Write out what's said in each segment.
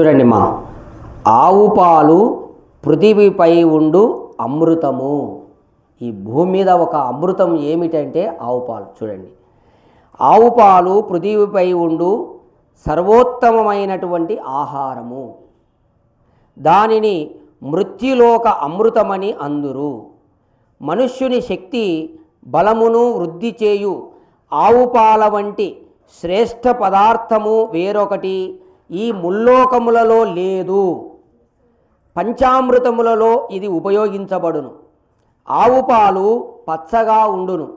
చూడండి మా. ఆవు పాలు పృథివీపై ఉండు అమృతము. ఈ భూమి మీద ఒక అమృతం ఏమిటంటే ఆవు పాలు. చూడండి. ఆవు పాలు పృథివీపై ఉండు సర్వోత్తమమైనటువంటి ఆహారము. దానిని మృత్యులోక అమృతమని అందురు. మనుష్యుని శక్తి బలమును వృద్ధి చేయు ఆవు పాల వంటి శ్రేష్ఠ పదార్థము వేరొకటి ఈ ముల్లోకములలో లేదు. పంచామృతములలో ఇది ఉపయోగించబడును. ఆవు పాలు పచ్చగా ఉండును.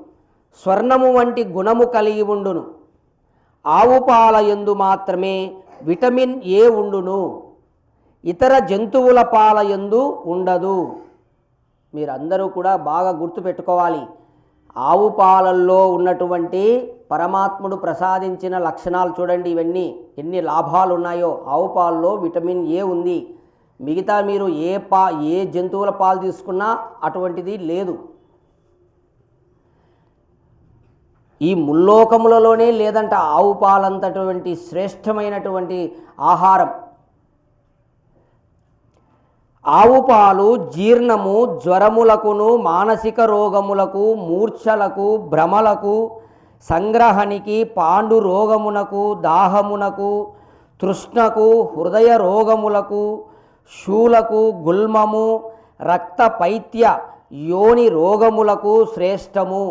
స్వర్ణము వంటి గుణము కలిగి ఉండును. ఆవు పాల యందు మాత్రమే విటమిన్ ఏ ఉండును. ఇతర జంతువుల పాల ఎందు ఉండదు. మీరందరూ కూడా బాగా గుర్తుపెట్టుకోవాలి ఆవు పాలల్లో ఉన్నటువంటి పరమాత్ముడు ప్రసాదించిన లక్షణాలు చూడండి ఇవన్నీ. ఎన్ని లాభాలు ఉన్నాయో ఆవు పాలలో విటమిన్ ఏ ఉంది. మిగతా మీరు ఏ పా ఏ జంతువుల పాలు తీసుకున్నా అటువంటిది లేదు. ఈ ముల్లోకములలోనే లేదంట ఆవు పాలంతటువంటి శ్రేష్టమైనటువంటి ఆహారం. ఆవు పాలు జీర్ణము జ్వరములకును మానసిక రోగములకు మూర్ఛలకు భ్రమలకు సంగ్రహనికి పాండు రోగమునకు దాహమునకు తృష్ణకు హృదయ రోగములకు శూలకు గుల్మము రక్త పైత్య యోని రోగములకు శ్రేష్టము.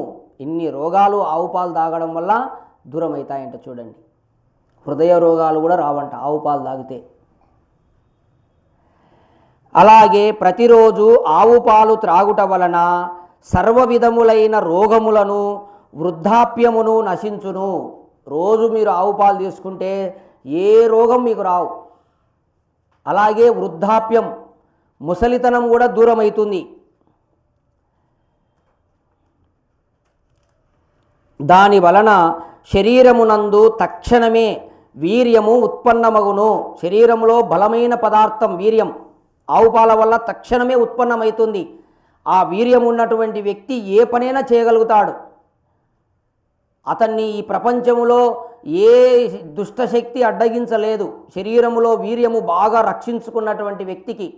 ఇన్ని రోగాలు ఆవు పాలు తాగడం వల్ల దూరం అవుతాయంట చూడండి. హృదయ రోగాలు కూడా రావంట ఆవు పాలు తాగితే. అలాగే ప్రతిరోజు ఆవు పాలు త్రాగుట వలన సర్వ విధములైన రోగములను వృద్ధాప్యమును నశించును. రోజు మీరు ఆవు పాలు తీసుకుంటే ఏ రోగం మీకు రావు. అలాగే వృద్ధాప్యం ముసలితనం కూడా దూరం అవుతుంది దాని వలన శరీరమునందు తక్షణమే వీర్యము ఉత్పన్నమగును. శరీరంలో బలమైన పదార్థం వీర్యం ఆవు పాల వల్ల తక్షణమే ఉత్పన్నమవుతుంది. ఆ వీర్యం ఉన్నటువంటి వ్యక్తి ఏ పనైనా చేయగలుగుతాడు. అతన్ని ఈ ప్రపంచంలో ఏ దుష్టశక్తి అడ్డగించలేదు. శరీరములో వీర్యము బాగా రక్షించుకున్నటువంటి వ్యక్తికి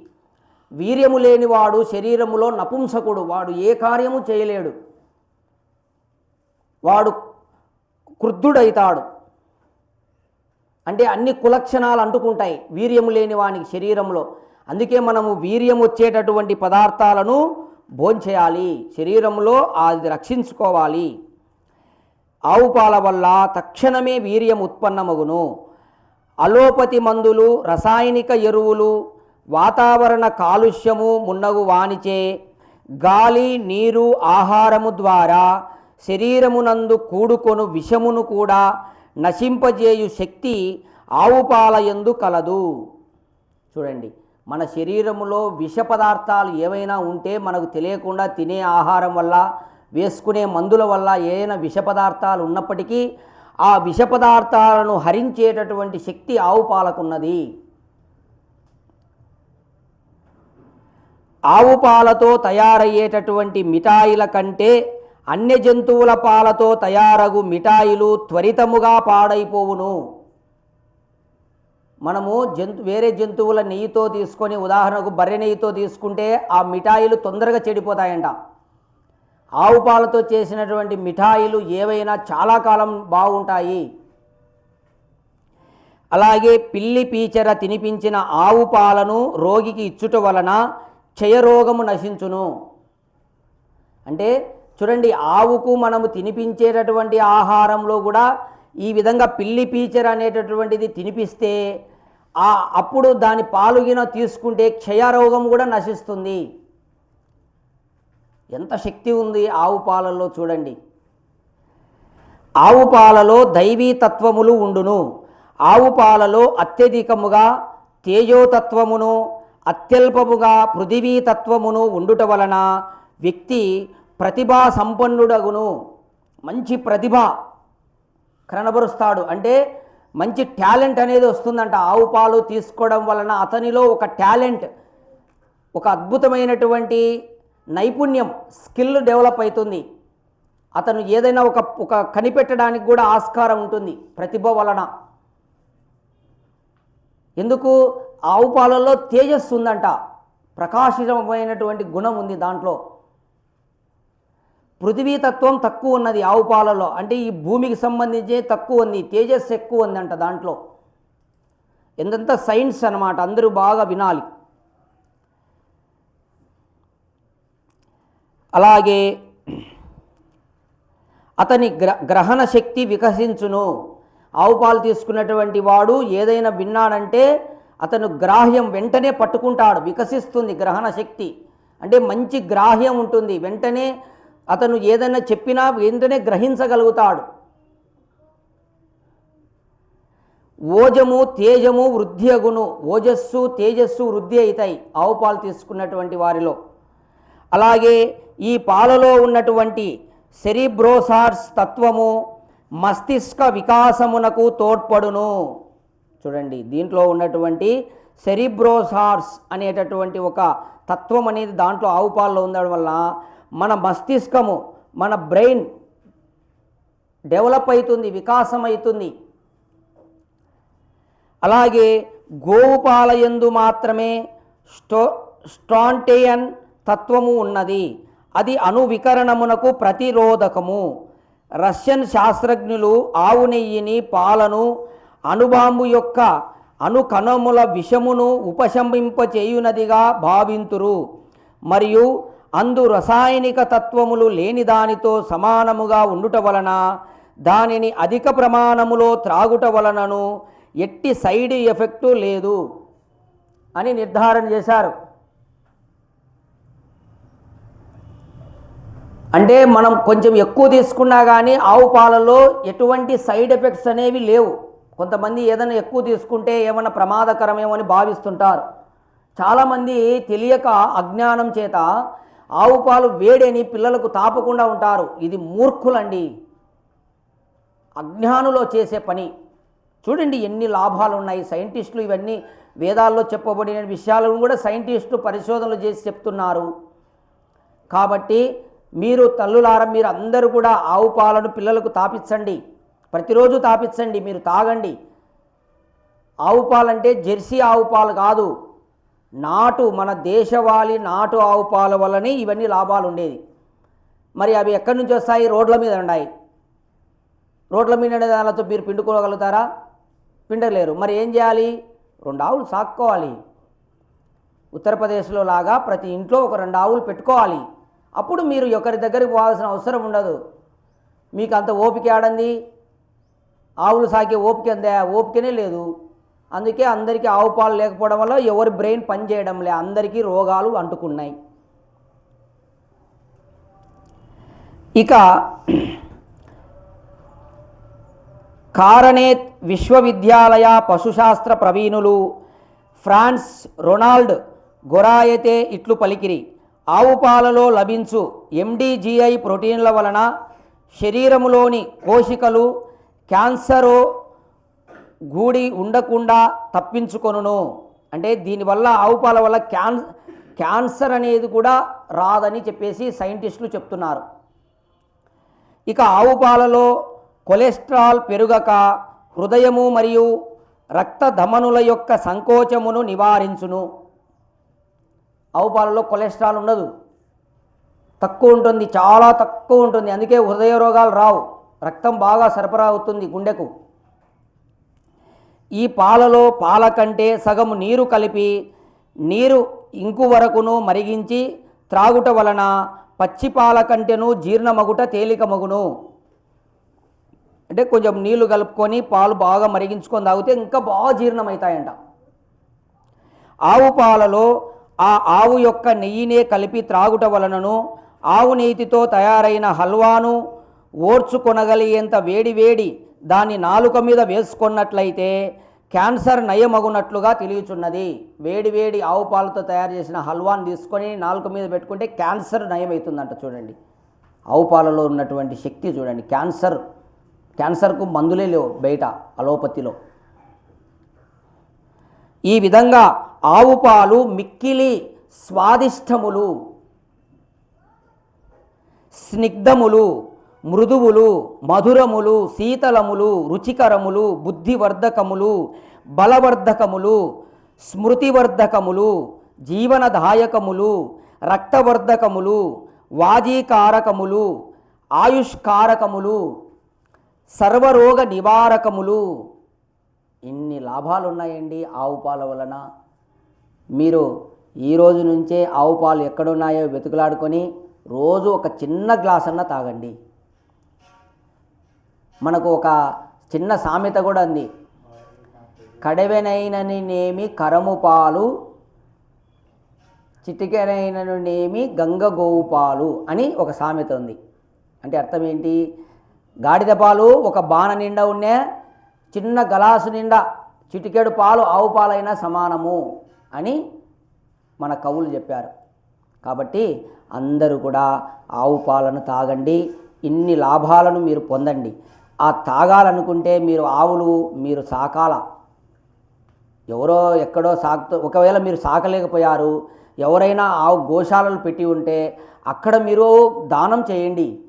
వీర్యము లేనివాడు శరీరములో నపుంసకుడు వాడు ఏ కార్యము చేయలేడు. వాడు క్రుద్ధుడైతాడు. అంటే అన్ని కులక్షణాలు అంటుకుంటాయి వీర్యము లేని వానికి శరీరంలో. అందుకే మనము వీర్యం వచ్చేటటువంటి పదార్థాలను భోంచేయాలి. శరీరంలో అది రక్షించుకోవాలి. ఆవు పాల వల్ల తక్షణమే వీర్యం ఉత్పన్నమగును. అలోపతి మందులు రసాయనిక ఎరువులు వాతావరణ కాలుష్యము మున్నగు వానిచే గాలి నీరు ఆహారము ద్వారా శరీరమునందు కూడుకొను విషమును కూడా నశింపజేయు శక్తి ఆవు పాల కలదు. చూడండి మన శరీరములో విష పదార్థాలు ఏవైనా ఉంటే మనకు తెలియకుండా తినే ఆహారం వల్ల వేసుకునే మందుల వల్ల ఏదైనా విష పదార్థాలు ఉన్నప్పటికీ ఆ విష పదార్థాలను హరించేటటువంటి శక్తి ఆవు పాలకున్నది. ఆవు పాలతో తయారయ్యేటటువంటి మిఠాయిల కంటే అన్య జంతువుల పాలతో తయారగు మిఠాయిలు త్వరితముగా పాడైపోవును. మనము జంతు వేరే జంతువుల నెయ్యితో తీసుకొని ఉదాహరణకు బర్రె నెయ్యితో తీసుకుంటే ఆ మిఠాయిలు తొందరగా చెడిపోతాయంట. ఆవు పాలతో చేసినటువంటి మిఠాయిలు ఏవైనా చాలా కాలం బాగుంటాయి. అలాగే పిల్లి పీచర తినిపించిన ఆవు పాలను రోగికి ఇచ్చుట వలన క్షయరోగము నశించును. అంటే చూడండి ఆవుకు మనము తినిపించేటటువంటి ఆహారంలో కూడా ఈ విధంగా పిల్లి పీచర్ అనేటటువంటిది తినిపిస్తే అప్పుడు దాని పాలుగిన తీసుకుంటే క్షయరోగం కూడా నశిస్తుంది. ఎంత శక్తి ఉంది ఆవు పాలల్లో చూడండి. ఆవు పాలలో దైవీ తత్వములు ఉండును. ఆవు పాలలో అత్యధికముగా తేజోతత్వమును అత్యల్పముగా పృథివీతత్వమును ఉండుట వలన వ్యక్తి ప్రతిభా సంపన్నుడగును. మంచి ప్రతిభ కనబరుస్తాడు. అంటే మంచి టాలెంట్ అనేది వస్తుందంట. ఆవు పాలు తీసుకోవడం వలన అతనిలో ఒక టాలెంట్ ఒక అద్భుతమైనటువంటి నైపుణ్యం స్కిల్ డెవలప్ అవుతుంది అతను ఏదైనా ఒక ఒక కనిపెట్టడానికి కూడా ఆస్కారం ఉంటుంది ప్రతిభ వలన. ఎందుకు? ఆవు పాలల్లో తేజస్సు ఉందంట. ప్రకాశితమైనటువంటి గుణం ఉంది దాంట్లో. పృథివీతత్వం తక్కువ ఉన్నది ఆవు పాలలో అంటే ఈ భూమికి సంబంధించి తక్కువ ఉంది తేజస్సు ఎక్కువ ఉందంట దాంట్లో. ఎంతంత సైన్స్ అనమాట అందరూ బాగా వినాలి. అలాగే అతని గ్ర గ్రహణ శక్తి వికసించును. ఆవు పాలు తీసుకున్నటువంటి వాడు ఏదైనా విన్నాడంటే అతను గ్రాహ్యం వెంటనే పట్టుకుంటాడు వికసిస్తుంది గ్రహణ శక్తి. అంటే మంచి గ్రాహ్యం ఉంటుంది వెంటనే అతను ఏదైనా చెప్పినా వెంటనే గ్రహించగలుగుతాడు. ఓజము తేజము వృద్ధి అగును. ఓజస్సు తేజస్సు వృద్ధి అవుతాయి ఆవు పాలు తీసుకున్నటువంటి వారిలో. అలాగే ఈ పాలలో ఉన్నటువంటి సెరిబ్రోసార్స్ తత్వము మస్తిష్క వికాసమునకు తోడ్పడును. చూడండి దీంట్లో ఉన్నటువంటి సెరిబ్రోసార్స్ అనేటటువంటి ఒక తత్వం అనేది దాంట్లో ఆవు పాలలో ఉండడం వల్ల మన మస్తిష్కము మన బ్రెయిన్ డెవలప్ అవుతుంది వికాసం అవుతుంది అలాగే గోవు పాలయందు మాత్రమే స్టో స్టాంటేయన్ తత్వము ఉన్నది. అది అణువికరణమునకు ప్రతిరోధకము. రష్యన్ శాస్త్రజ్ఞులు ఆవు నెయ్యిని పాలను అణుబాంబు యొక్క అణుకణముల విషమును ఉపశమింపచేయునదిగా భావింతురు. మరియు అందు రసాయనిక తత్వములు లేని దానితో సమానముగా ఉండుట వలన దానిని అధిక ప్రమాణములో త్రాగుట వలనను ఎట్టి సైడ్ ఎఫెక్టు లేదు అని నిర్ధారణ చేశారు. అంటే మనం కొంచెం ఎక్కువ తీసుకున్నా కానీ ఆవు పాలలో ఎటువంటి సైడ్ ఎఫెక్ట్స్ అనేవి లేవు. కొంతమంది ఏదైనా ఎక్కువ తీసుకుంటే ఏమైనా ప్రమాదకరమేమో అని భావిస్తుంటారు. చాలామంది తెలియక అజ్ఞానం చేత ఆవు పాలు వేడని పిల్లలకు తాపకుండా ఉంటారు. ఇది మూర్ఖులండి. అజ్ఞానులో చేసే పని. చూడండి ఎన్ని లాభాలు ఉన్నాయి. సైంటిస్టులు ఇవన్నీ వేదాల్లో చెప్పబడిన విషయాలను కూడా సైంటిస్టులు పరిశోధనలు చేసి చెప్తున్నారు. కాబట్టి మీరు తల్లులార మీరు అందరూ కూడా ఆవు పాలను పిల్లలకు తాపించండి ప్రతిరోజు తాపించండి మీరు తాగండి. ఆవు పాలంటే జెర్సీ ఆవు పాలు కాదు. నాటు మన దేశవాళీ నాటు ఆవు పాల వల్లనే ఇవన్నీ లాభాలు ఉండేది మరి అవి ఎక్కడి నుంచి వస్తాయి? రోడ్ల మీద ఉన్నాయి. రోడ్ల మీద దానితో మీరు పిండుకోగలుగుతారా? పిండలేరు. మరి ఏం చేయాలి? రెండు ఆవులు సాక్కోవాలి. ఉత్తరప్రదేశ్లో లాగా ప్రతి ఇంట్లో ఒక రెండు ఆవులు పెట్టుకోవాలి. అప్పుడు మీరు ఒకరి దగ్గరికి పోవాల్సిన అవసరం ఉండదు. మీకు అంత ఓపిక ఆడంది ఆవులు సాకే ఓపిక అందా ఓపికనే లేదు. అందుకే అందరికీ ఆవు పాలు లేకపోవడం వల్ల ఎవరి బ్రెయిన్ పనిచేయడం లే. అందరికీ రోగాలు అంటుకున్నాయి. ఇక కారణేత్ విశ్వవిద్యాలయ పశుశాస్త్ర ప్రవీణులు ఫ్రాన్స్ రొనాల్డ్ గొరాయతే ఇట్లు పలికిరి. ఆవు పాలలో లభించు ఎండిజిఐ ప్రోటీన్ల వలన శరీరములోని కోశికలు క్యాన్సరో గూడి ఉండకుండా తప్పించుకొనును. అంటే దీనివల్ల ఆవు పాల వల్ల క్యాన్ క్యాన్సర్ అనేది కూడా రాదని చెప్పేసి సైంటిస్టులు చెప్తున్నారు. ఇక ఆవు పాలలో కొలెస్ట్రాల్ పెరుగక హృదయము మరియు రక్త ధమనుల యొక్క సంకోచమును నివారించును. ఆవు పాలలో కొలెస్ట్రాల్ ఉండదు. తక్కువ ఉంటుంది చాలా తక్కువ ఉంటుంది. అందుకే హృదయ రోగాలు రావు. రక్తం బాగా సరఫరా అవుతుంది గుండెకు. ఈ పాలలో పాల కంటే సగము నీరు కలిపి నీరు ఇంకు వరకును మరిగించి త్రాగుట వలన పచ్చి పాల కంటేను జీర్ణమగుట తేలికమగును. అంటే కొంచెం నీళ్ళు కలుపుకొని పాలు బాగా మరిగించుకొని తాగితే ఇంకా బాగా జీర్ణమవుతాయంట. ఆవు పాలలో ఆ ఆవు యొక్క నెయ్యినే కలిపి త్రాగుట వలనను ఆవు నెయ్యితో తయారైన హల్వాను ఓర్చుకొనగలిగేంత వేడి వేడి దాన్ని నాలుక మీద వేసుకున్నట్లయితే క్యాన్సర్ నయమగునట్లుగా తెలియచున్నది. వేడి వేడి ఆవు పాలతో తయారు చేసిన హల్వాను తీసుకొని నాలుక మీద పెట్టుకుంటే క్యాన్సర్ నయమవుతుందంట చూడండి. ఆవు పాలలో ఉన్నటువంటి శక్తి చూడండి. క్యాన్సర్ క్యాన్సర్కు మందులే లేవు బయట అలోపతిలో. ఈ విధంగా ఆవు పాలు మిక్కిలి స్వాదిష్టములు. స్నిగ్ధములు మృదువులు మధురములు శీతలములు రుచికరములు బుద్ధివర్ధకములు బలవర్ధకములు స్మృతివర్ధకములు జీవనదాయకములు రక్తవర్ధకములు వాజీకారకములు ఆయుష్కారకములు సర్వరోగ నివారకములు ఇన్ని లాభాలు ఉన్నాయండి ఆవు పాల వలన? మీరు ఈ రోజు నుంచే ఆవు పాలు ఎక్కడున్నాయో వెతుకులాడుకొని రోజు ఒక చిన్న గ్లాస్ అన్న తాగండి. మనకు ఒక చిన్న సామెత కూడా ఉంది కడవెనైనని నేమి కరము పాలు చిటికెనైనను నేమి గంగ గోవు పాలు అని ఒక సామెత ఉంది. అంటే అర్థం ఏంటి? గాడిద పాలు ఒక బాణ నిండా ఉన్నే చిన్న గలాసు నిండా చిటికెడు పాలు ఆవు పాలైనా సమానము. అని మన కవులు చెప్పారు. కాబట్టి అందరూ కూడా ఆవు పాలను తాగండి ఇన్ని లాభాలను మీరు పొందండి. ఆ తాగాలనుకుంటే మీరు ఆవులు మీరు సాకాల. ఎవరో ఎక్కడో సాకుతూ ఒకవేళ మీరు సాకలేకపోయారు ఎవరైనా ఆవు గోశాలలు పెట్టి ఉంటే అక్కడ మీరు దానం చేయండి.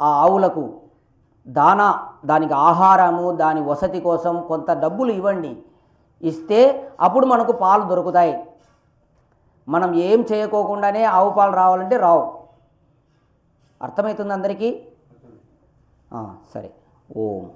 ఆ ఆవులకు దాన దానికి ఆహారము దాని వసతి కోసం కొంత డబ్బులు ఇవ్వండి. ఇస్తే అప్పుడు మనకు పాలు దొరుకుతాయి. మనం ఏం చేయకోకుండానే ఆవు పాలు రావాలంటే రావు. అర్థమవుతుంది అందరికీ? సరే. ఓం.